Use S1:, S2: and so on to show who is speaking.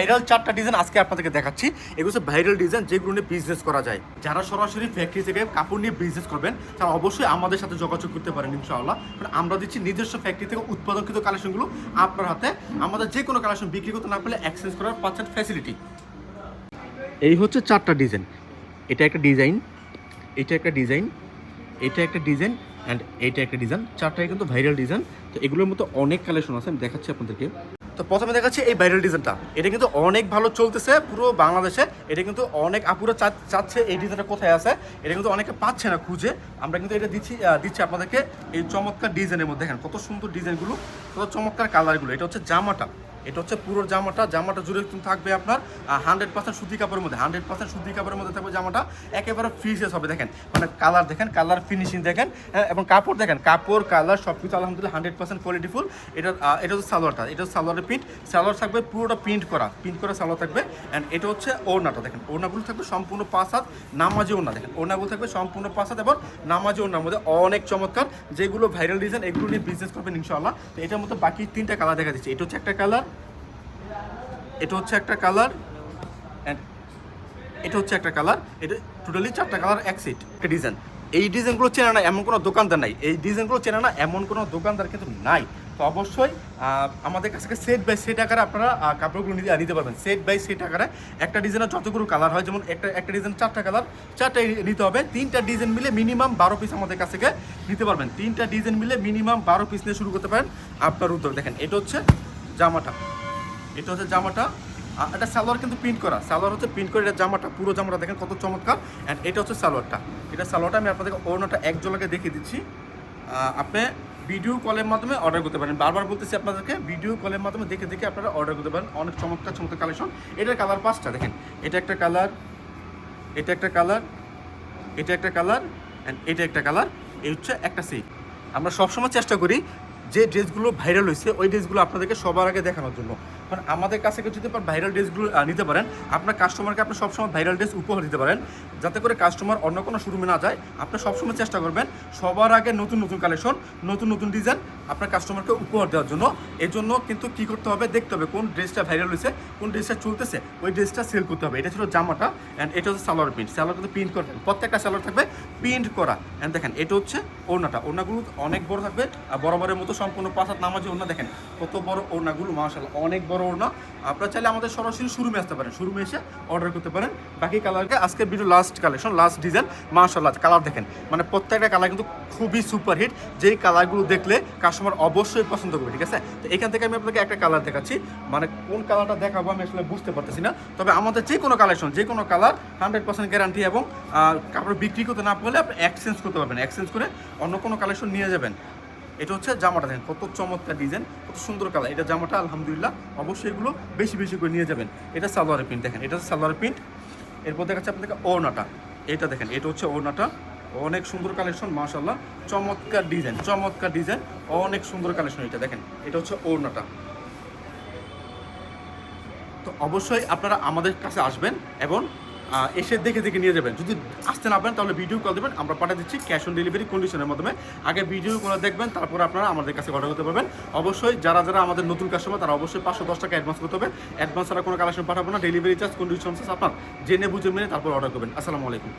S1: Viral চারটা design আজকে আপনাদেরকে দেখাচ্ছি। এগুলো হচ্ছে ভাইরাল ডিজাইন যেগুলো নিয়ে বিজনেস করা যায়। যারা সরাসরি ফ্যাক্টরি থেকে কাপড় নিয়ে বিজনেস করবেন, তারা অবশ্যই আমাদের সাথে যোগাযোগ করতে পারেন ইনশাআল্লাহ। কারণ আমরা দিচ্ছি নিজস্ব ফ্যাক্টরি থেকে উৎপাদনকৃত কালেকশনগুলো আপনার হাতে। আমাদের যে কোনো কালেকশন বিক্রি করতে না পারলে এক্সচেঞ্জ করার পাচ্ছেন ফ্যাসিলিটি এই হচ্ছে চারটা ডিজাইন এটা একটা ডিজাইন এটা একটা ডিজাইন এটা একটা ডিজাইন অ্যান্ড এইটা একটা ডিজাইন চারটাই কিন্তু ভাইরাল ডিজাইন তো এগুলোর মতো অনেক কালেকশন আছে, আমি দেখাচ্ছি আপনাদেরকে। তো প্রথমে দেখাচ্ছি এই ভাইরাল ডিজাইনটা এটা কিন্তু অনেক ভালো চলতেছে পুরো বাংলাদেশে। এটা কিন্তু অনেক আপুরা চাচ্ছে এই ডিজাইনটা কোথায় আছে। এটা কিন্তু অনেকে পাচ্ছে না খুঁজে। আমরা কিন্তু এটা দিচ্ছি দিচ্ছি আপনাদেরকে এই চমৎকার ডিজাইনের মধ্যে। দেখেন কত সুন্দর ডিজাইনগুলো কত চমৎকার কালারগুলো এটা হচ্ছে জামাটা। এটা হচ্ছে পুরো জামাটা জামাটা জুড়ে থাকবে আপনার হান্ড্রেড পার্সেন্ট সুতি কাপড়ের মধ্যে হান্ড্রেড পার্সেন্ট সুতি কাপড়ের মধ্যে থাকবে জামাটা একেবারে ফ্রিজেস হবে দেখেন মানে কালার দেখেন কালার ফিনিশিং দেখেন হ্যাঁ, এবং কাপড় দেখেন কাপড় কালার সব কিছু আলহামদুলিল্লাহ হান্ড্রেড পার্সেন্ট কোয়ালিটিফুল এটা এটা হচ্ছে সালোয়ারটা এটা হচ্ছে সালোয়ারের প্রিন্ট সালোয়ার থাকবে পুরোটা প্রিন্ট করা প্রিন্ট করা সালোয়ার থাকবে অ্যান্ড এটা হচ্ছে ওড়নাটা দেখেন ওড়নাগুলো থাকবে সম্পূর্ণ পাঁচ হাত নামাজি ওড়না দেখেন ওড়নাগুলো থাকবে সম্পূর্ণ পাঁচ হাত এবং নামাজি ওড়নার মধ্যে অনেক চমৎকার যেগুলো ভাইরাল ডিজাইন এগুলো নিয়ে বিজনেস করবেন ইনশাআল্লাহ তো এটার মধ্যে বাকি তিনটা কালার দেখা দিচ্ছে এটা হচ্ছে একটা কালার এটা হচ্ছে একটা কালার অ্যান্ড এটা হচ্ছে একটা কালার। এটা টোটালি চারটা কালার, এক সেট একটা ডিজাইন এই ডিজাইনগুলো চেনা না এমন কোনো দোকানদার নাই। এই ডিজাইনগুলো চেনা না এমন কোনো দোকানদার কিন্তু নাই। তো অবশ্যই আমাদের কাছে সেট বাই সেট আকারে আপনারা কাপড়গুলো নিতে পারবেন। সেট বাই সেট আকারে একটা ডিজাইনের যতগুলো কালার হয়, যেমন একটা একটা ডিজাইন চারটা কালার, চারটাই নিতে হবে। তিনটা ডিজাইন মিলে মিনিমাম বারো পিস আমাদের কাছ থেকে নিতে পারবেন। তিনটা ডিজাইন মিলে মিনিমাম বারো পিস নিয়ে শুরু করতে পারেন আপনার উদ্যোগ। দেখেন, এটা হচ্ছে জামাটা। এটা হচ্ছে জামাটা এটা সালোয়ার কিন্তু প্রিন্ট করা। সালোয়ার হচ্ছে প্রিন্ট করে, এটা জামাটা, পুরো জামাটা দেখেন কত চমৎকার। অ্যান্ড এটা হচ্ছে সালোয়ারটা। এটা সালোয়ারটা আমি আপনাদেরকে ওড়নাটা এক জলাকে দেখিয়ে দিচ্ছি। আপনি ভিডিও কলের মাধ্যমে অর্ডার করতে পারেন। বারবার বলতেছি আপনাদেরকে ভিডিও কলের মাধ্যমে দেখে দেখে আপনারা অর্ডার করতে পারেন। অনেক চমৎকার চমৎকার কালেকশন এটার কালার পাঁচটা, দেখেন। এটা একটা কালার এটা একটা কালার এটা একটা কালার অ্যান্ড এটা একটা কালার এই হচ্ছে একটা সেট আমরা সবসময় চেষ্টা করি যে ড্রেসগুলো ভাইরাল হয়েছে, ওই ড্রেসগুলো আপনাদেরকে সবার আগে দেখানোর জন্য। কারণ আমাদের কাছে যদি ভাইরাল ড্রেসগুলো নিতে পারেন, আপনার কাস্টমারকে আপনি সবসময় ভাইরাল ড্রেস উপহার দিতে পারেন, যাতে করে কাস্টমার অন্য কোনো শোরুমে না যায়। আপনি সবসময় চেষ্টা করবেন সবার আগে নতুন নতুন কালেকশন নতুন নতুন ডিজাইন আপনার কাস্টমারকে উপহার দেওয়ার জন্য। এই জন্য কিন্তু কি করতে হবে, দেখতে হবে কোন ড্রেসটা ভাইরাল হয়েছে, কোন ড্রেসটা চলতেছে, ওই ড্রেসটা সেল করতে হবে। এটা ছিল জামাটা অ্যান্ড এটা হচ্ছে সালোয়ার প্রিন্ট সালোয়ার কিন্তু প্রিন্ট করবেন প্রত্যেকটা সালোয়ার থাকবে প্রিন্ট করা। অ্যান্ড দেখেন, এটা হচ্ছে ওড়নাটা। ওড়নাগুলো অনেক বড় থাকবে আর বরাবরের মতো সম্পূর্ণ পাঁচ হাত নামাজি ওড়না দেখেন। কত বড় ওড়নাগুলো মাশাল্লাহ অনেক বড় ওড়না। আপনারা চাইলে আমাদের সরাসরি শোরুমে আসতে পারেন। শোরুমে এসে অর্ডার করতে পারেন। বাকি কালারকে আজকের video last collection last design মাশাল্লাহ কালার দেখেন। মানে প্রত্যেকটা কালার কিন্তু খুবই সুপার হিট যেই কালারগুলো দেখলে কাস্টমার অবশ্যই পছন্দ করবে, ঠিক আছে? তো এখান থেকে আমি আপনাকে একটা কালার দেখাচ্ছি। মানে কোন কালারটা দেখাবো আমি আসলে বুঝতে পারতেছি না। তবে আমাদের যে কোনো কালেকশন যে কোনো কালার হান্ড্রেড পার্সেন্ট গ্যারান্টি এবং কাপড় বিক্রি করতে না পারলে আপনি এক্সচেঞ্জ করতে পারবেন। এক্সচেঞ্জ করে অন্য কোনো কালেকশন নিয়ে যাবেন। এটা হচ্ছে জামাটা দেখেন, কত চমৎকার ডিজাইন কত সুন্দর কালার এটা জামাটা, আলহামদুলিল্লাহ, অবশ্যই এগুলো বেশি বেশি করে নিয়ে যাবেন। এটা সালোয়ারের প্রিন্ট দেখেন, এটা সালোয়ারের প্রিন্ট এরপর দেখাচ্ছে আপনাদেরকে ওড়নাটা। এটা দেখেন, এটা হচ্ছে ওড়নাটা। অনেক সুন্দর কালেকশন মাশাল্লাহ চমৎকার ডিজাইন চমৎকার ডিজাইন অনেক সুন্দর কালেকশন এটা, দেখেন। এটা হচ্ছে ওড়নাটা। তো অবশ্যই আপনারা আমাদের কাছে আসবেন এবং এসে দেখে দেখে নিয়ে যাবেন। যদি আসতে না পারেন, তাহলে ভিডিও কল দেবেন। আমরা পাঠিয়ে দিচ্ছি ক্যাশ অন ডেলিভারি কন্ডিশনের মাধ্যমে। আগে ভিডিও কল দেখবেন, তারপর আপনারা আমাদের কাছে অর্ডার করতে পারবেন। অবশ্যই যারা যারা আমাদের নতুন কাস্টমার তারা অবশ্যই পাঁচশো দশ টাকা অ্যাডভান্স করতে হবে। অ্যাডভান্স ছাড়া কোনো কালেকশন পাঠাবো না। ডেলিভারি চার্জ কন্ডিশন আপনার। জেনে বুঝে মেনে তারপর অর্ডার করবেন। আসসালামু আলাইকুম।